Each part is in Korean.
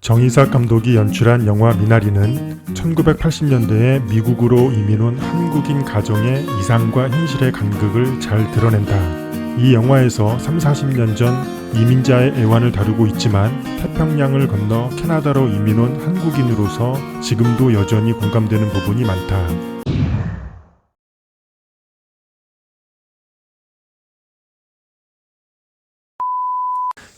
정이삭 감독이 연출한 영화 미나리는 1980년대에 미국으로 이민 온 한국인 가정의 이상과 현실의 간극을 잘 드러낸다. 이 영화에서 3, 40년 전 이민자의 애환을 다루고 있지만 태평양을 건너 캐나다로 이민 온 한국인으로서 지금도 여전히 공감되는 부분이 많다.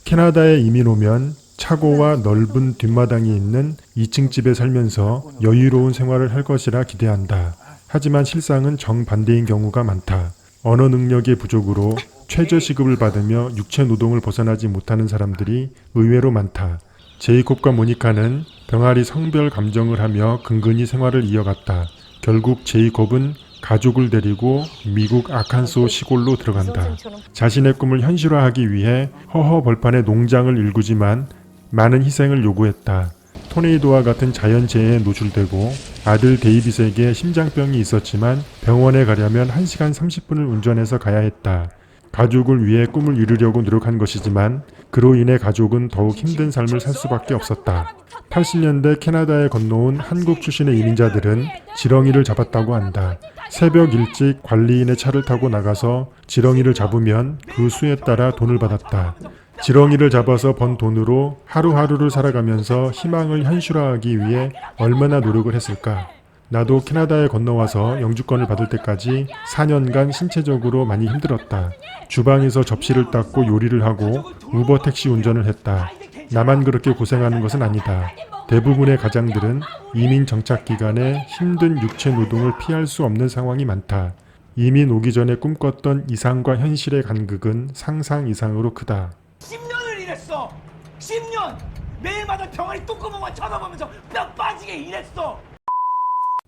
캐나다에 이민 오면 차고와 넓은 뒷마당이 있는 2층 집에 살면서 여유로운 생활을 할 것이라 기대한다. 하지만 실상은 정반대인 경우가 많다. 언어 능력의 부족으로 최저시급을 받으며 육체 노동을 벗어나지 못하는 사람들이 의외로 많다. 제이콥과 모니카는 병아리 성별 감정을 하며 근근히 생활을 이어갔다. 결국 제이콥은 가족을 데리고 미국 아칸소 시골로 들어간다. 자신의 꿈을 현실화하기 위해 허허 벌판의 농장을 일구지만 많은 희생을 요구했다. 토네이도와 같은 자연재해에 노출되고 아들 데이빗에게 심장병이 있었지만 병원에 가려면 1시간 30분을 운전해서 가야 했다. 가족을 위해 꿈을 이루려고 노력한 것이지만 그로 인해 가족은 더욱 힘든 삶을 살 수밖에 없었다. 80년대 캐나다에 건너온 한국 출신의 이민자들은 지렁이를 잡았다고 한다. 새벽 일찍 관리인의 차를 타고 나가서 지렁이를 잡으면 그 수에 따라 돈을 받았다. 지렁이를 잡아서 번 돈으로 하루하루를 살아가면서 희망을 현실화하기 위해 얼마나 노력을 했을까? 나도 캐나다에 건너와서 영주권을 받을 때까지 4년간 신체적으로 많이 힘들었다. 주방에서 접시를 닦고 요리를 하고 우버 택시 운전을 했다. 나만 그렇게 고생하는 것은 아니다. 대부분의 가장들은 이민 정착 기간에 힘든 육체 노동을 피할 수 없는 상황이 많다. 이민 오기 전에 꿈꿨던 이상과 현실의 간극은 상상 이상으로 크다. 10년을 일했어. 10년. 매일마다 병아리 똥구멍만 쳐다보면서 뼈 빠지게 일했어.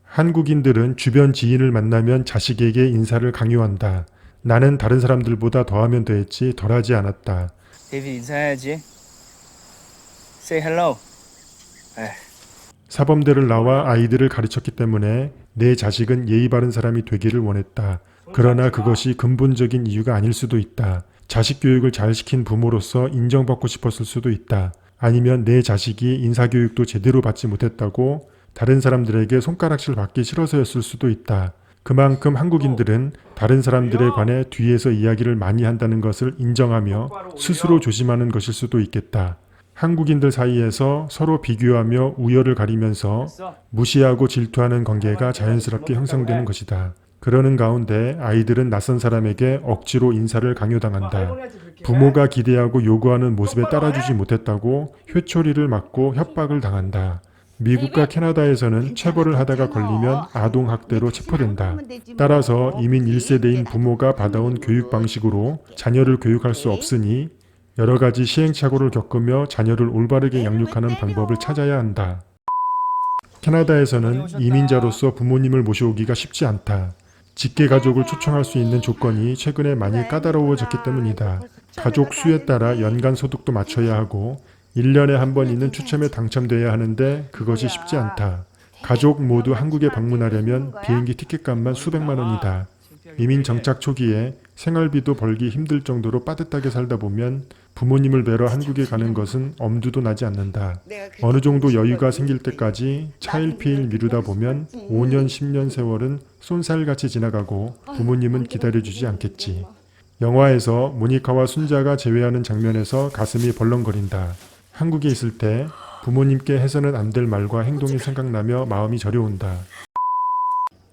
한국인들은 주변 지인을 만나면 자식에게 인사를 강요한다. 나는 다른 사람들보다 더하면 됐지 덜하지 않았다. 데이비드 인사해야지. Say hello. 에휴, 사범대를 나와 아이들을 가르쳤기 때문에 내 자식은 예의 바른 사람이 되기를 원했다. 그러나 그것이 근본적인 이유가 아닐 수도 있다. 자식 교육을 잘 시킨 부모로서 인정받고 싶었을 수도 있다. 아니면 내 자식이 인사교육도 제대로 받지 못했다고 다른 사람들에게 손가락질 받기 싫어서였을 수도 있다. 그만큼 한국인들은 다른 사람들에 관해 뒤에서 이야기를 많이 한다는 것을 인정하며 스스로 조심하는 것일 수도 있겠다. 한국인들 사이에서 서로 비교하며 우열을 가리면서 무시하고 질투하는 관계가 자연스럽게 형성되는 것이다. 그러는 가운데 아이들은 낯선 사람에게 억지로 인사를 강요당한다. 부모가 기대하고 요구하는 모습에 따라주지 못했다고 회초리를 맞고 협박을 당한다. 미국과 캐나다에서는 체벌을 하다가 걸리면 아동학대로 체포된다. 따라서 이민 1세대인 부모가 받아온 교육 방식으로 자녀를 교육할 수 없으니 여러 가지 시행착오를 겪으며 자녀를 올바르게 양육하는 방법을 찾아야 한다. 캐나다에서는 이민자로서 부모님을 모셔오기가 쉽지 않다. 직계 가족을 초청할 수 있는 조건이 최근에 많이 까다로워졌기 때문이다. 가족 수에 따라 연간 소득도 맞춰야 하고 1년에 한 번 있는 추첨에 당첨돼야 하는데 그것이 쉽지 않다. 가족 모두 한국에 방문하려면 비행기 티켓값만 수백만 원이다. 이민 정착 초기에 생활비도 벌기 힘들 정도로 빠듯하게 살다 보면 부모님을 뵈러 한국에 가는 것은 엄두도 나지 않는다. 어느 정도 여유가 생길 때까지 차일피일 미루다 보면 5년, 10년 세월은 쏜살같이 지나가고 부모님은 기다려주지 않겠지. 영화에서 모니카와 순자가 재회하는 장면에서 가슴이 벌렁거린다. 한국에 있을 때 부모님께 해서는 안 될 말과 행동이 생각나며 마음이 저려온다.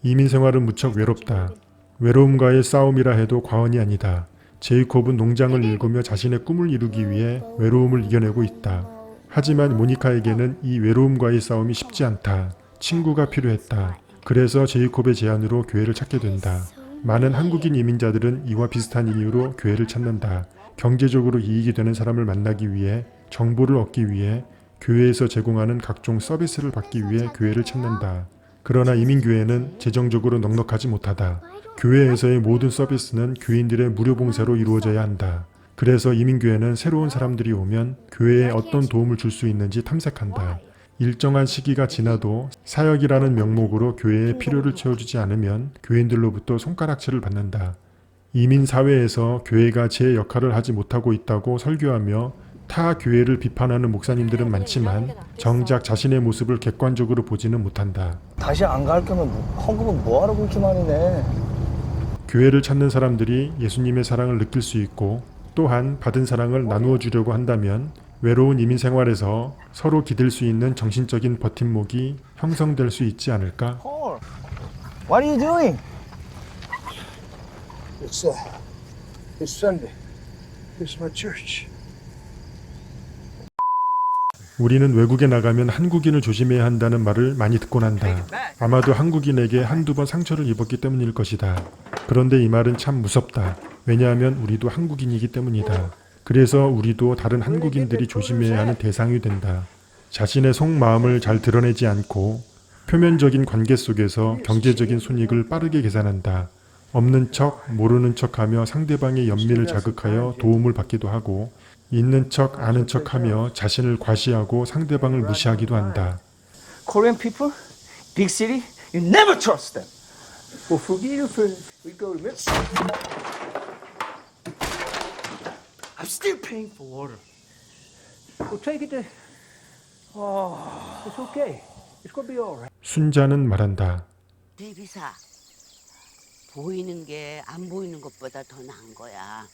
이민 생활은 무척 외롭다. 외로움과의 싸움이라 해도 과언이 아니다. 제이콥은 농장을 일구며 자신의 꿈을 이루기 위해 외로움을 이겨내고 있다. 하지만 모니카에게는 이 외로움과의 싸움이 쉽지 않다. 친구가 필요했다. 그래서 제이콥의 제안으로 교회를 찾게 된다. 많은 한국인 이민자들은 이와 비슷한 이유로 교회를 찾는다. 경제적으로 이익이 되는 사람을 만나기 위해 정보를 얻기 위해 교회에서 제공하는 각종 서비스를 받기 위해 교회를 찾는다. 그러나 이민교회는 재정적으로 넉넉하지 못하다. 교회에서의 모든 서비스는 교인들의 무료 봉사로 이루어져야 한다. 그래서 이민교회는 새로운 사람들이 오면 교회에 어떤 도움을 줄 수 있는지 탐색한다. 일정한 시기가 지나도 사역이라는 명목으로 교회의 필요를 채워주지 않으면 교인들로부터 손가락질을 받는다. 이민 사회에서 교회가 제 역할을 하지 못하고 있다고 설교하며 타 교회를 비판하는 목사님들은 많지만 정작 자신의 모습을 객관적으로 보지는 못한다. 다시 안 갈 거면 뭐- 헌금은 뭐하러 내? 교회를 찾는 사람들이 예수님의 사랑을 느낄 수 있고 또한 받은 사랑을 나누어 주려고 한다면 외로운 이민 생활에서 서로 기댈 수 있는 정신적인 버팀목이 형성될 수 있지 않을까? Paul, what are you doing? It's uh, it's Sunday. It's my church. 우리는 외국에 나가면 한국인을 조심해야 한다는 말을 많이 듣곤 한다. 아마도 한국인에게 한두 번 상처를 입었기 때문일 것이다. 그런데 이 말은 참 무섭다. 왜냐하면 우리도 한국인이기 때문이다. 그래서 우리도 다른 한국인들이 조심해야 하는 대상이 된다. 자신의 속마음을 잘 드러내지 않고 표면적인 관계 속에서 경제적인 손익을 빠르게 계산한다. 없는 척, 모르는 척 하며 상대방의 연민을 자극하여 도움을 받기도 하고, 있는 척, 아는 척 하며 자신을 과시하고 상대방을 무시하기도 한다. Korean people, big city, you never trust them. Well, forgive for we go to Mexico. I'm still paying for water. Well, take it to. Oh, it's okay. It's gonna be all right. 순자는 말한다. 대비사 보이는 게 안 보이는 것보다 더 나은 거야.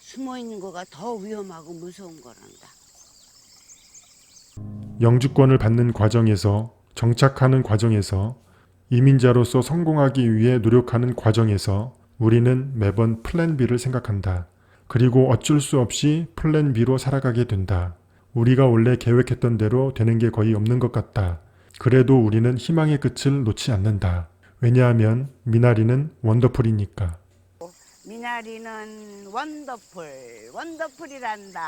숨어 있는 거가 더 위험하고 무서운 거란다. 영주권을 받는 과정에서 정착하는 과정에서 이민자로서 성공하기 위해 노력하는 과정에서 우리는 매번 플랜 B를 생각한다. 그리고 어쩔 수 없이 플랜 B로 살아가게 된다. 우리가 원래 계획했던 대로 되는 게 거의 없는 것 같다. 그래도 우리는 희망의 끝을 놓지 않는다. 왜냐하면 미나리는 원더풀이니까. 미나리는 원더풀, 원더풀이란다.